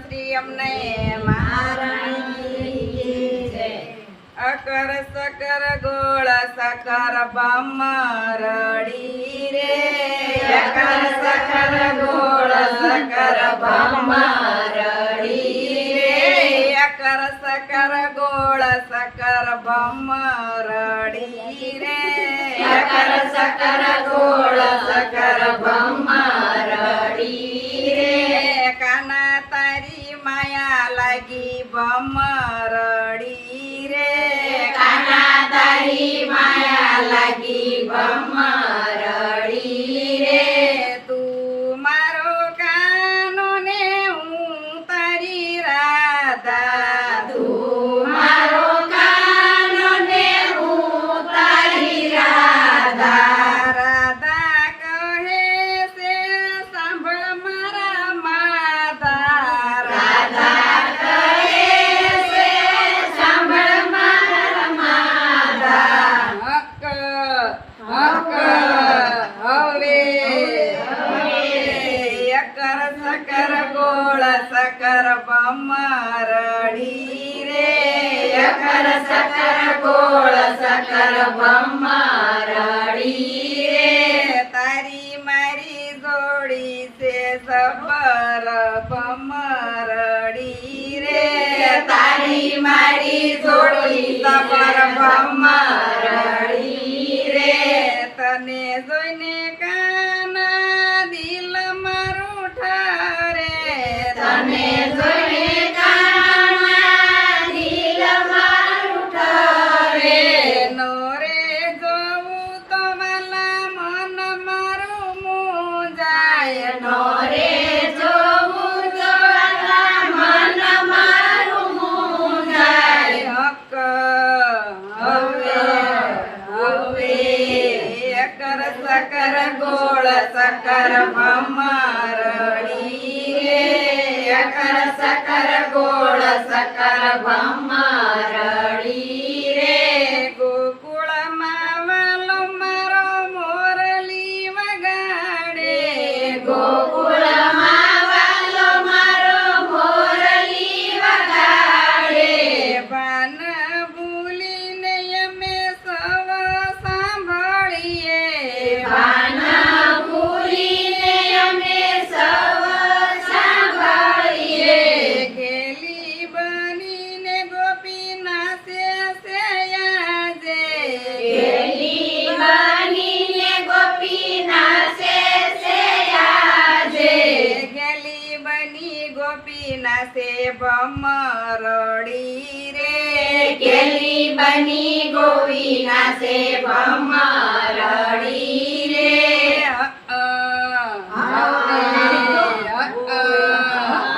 શ્રી અમને મહારાણી અકર સકર ગોળ સકર બમરડી રે. અકર સકર ગોળ સકર બમરડી રે. અકર સકર ગોળ સકર બમરડી રે. અકર સકર લાગી બમરડી સકર ગોળ, સકર બમરડી રે. અકર સકર ગોળ, સકર બમરડી રે. તારી મારી જોડી છે સબર બમરડી રે. તારી મારી જોડી સબર સકર ગોળ સકર ભમરડી રે અકર સકર ગોળ સકર ભમરડી ગોપીના સે ભમરડી રે ગેલી બની ગોપીના સે ભમરડી રે અ,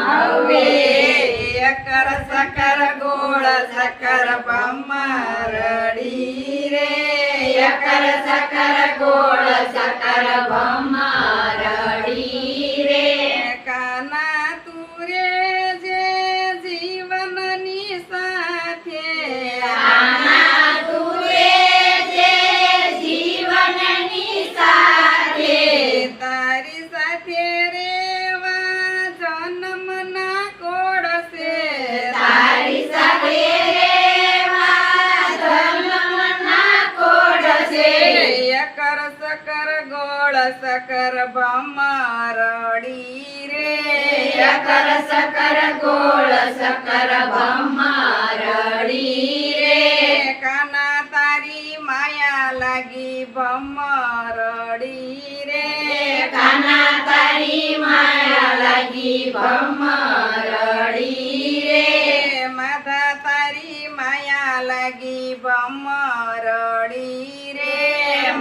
હવે અકર સકર ગોળ સકર ભમરડી રે અકર સકર ગોળ સકર ભમરડી અકર સકર ગોળ સકર ભમરડી રે. અકર સકર ગોળ સકર ભમરડી રે. કાના તારી માયા લાગી ભમરડી રે. કાના તારી માયા લાગી ભમરડી રે. માતા તારી માયા લાગી ભમરડી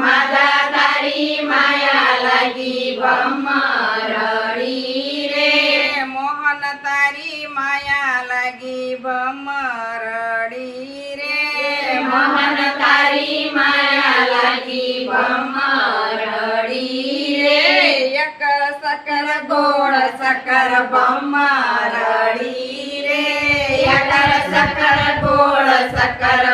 માતા તારી માયા લાગી ભમરડી રે. મોહન તારી માયા લાગી ભમરડી રે. મોહન તારી માયા લાગી ભમરડી રે. અકર સકર ગોળ સકર ભમરડી રે. અકર સકર ગોળ સકર